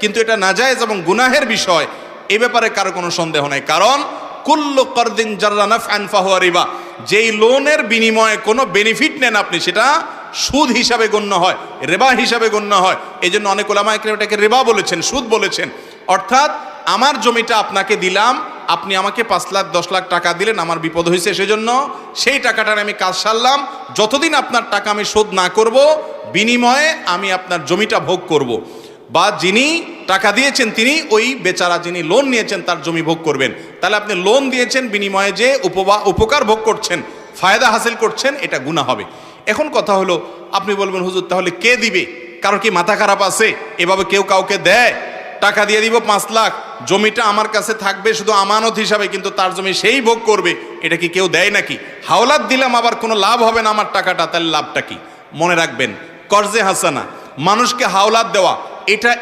কিন্তু এটা নাজায়েজ এবং গুনাহের বিষয়। এ ব্যাপারে কারও কোনো সন্দেহ নাই। কারণ, কুল্লু করদিন জার্রানাফ আনফাহুয়া রিবা। যেই লোনের বিনিময়ে কোনো বেনিফিট নেন আপনি, সেটা সুদ হিসাবে গণ্য হয়, রেবা হিসাবে গণ্য হয়। এই জন্য অনেক ওলামা একরাম এটাকে রেবা বলেছেন, সুদ বলেছেন। অর্থাৎ, আমার জমিটা আপনাকে দিলাম, আপনি আমাকে পাঁচ লাখ, দশ লাখ টাকা দিলেন, আমার বিপদ হয়েছে সেজন্য সেই টাকাটার আমি কাজ সারলাম। যতদিন আপনার টাকা আমি শোধ না করব, বিনিময়ে আমি আপনার জমিটা ভোগ করব। বা যিনি টাকা দিয়েছেন, তিনি ওই বেচারা যিনি লোন নিয়েছেন, তার জমি ভোগ করবেন। তাহলে আপনি লোন দিয়েছেন, বিনিময়ে যে উপবা, উপকার ভোগ করছেন, ফায়দা হাসিল করছেন, এটা গুণা হবে। এখন কথা হলো, আপনি বলবেন, হুজুর, তাহলে কে দিবে? কারও কি মাথা খারাপ আছে? এভাবে কেউ কাউকে দেয়? টাকা দিয়ে দিব পাঁচ লাখ, জমিটা আমার কাছে থাকবে শুধু আমানত হিসাবে, কিন্তু তার জমি সেই ভোগ করবে, এটা কি কেউ দেয় নাকি? হাওলাত দিলাম, আবার কোনো লাভ হবে না আমার টাকাটা, তাহলে লাভটা কি? মনে রাখবেন, কর্জে হাসানা, মানুষকে হাওলাত দেওয়া এটা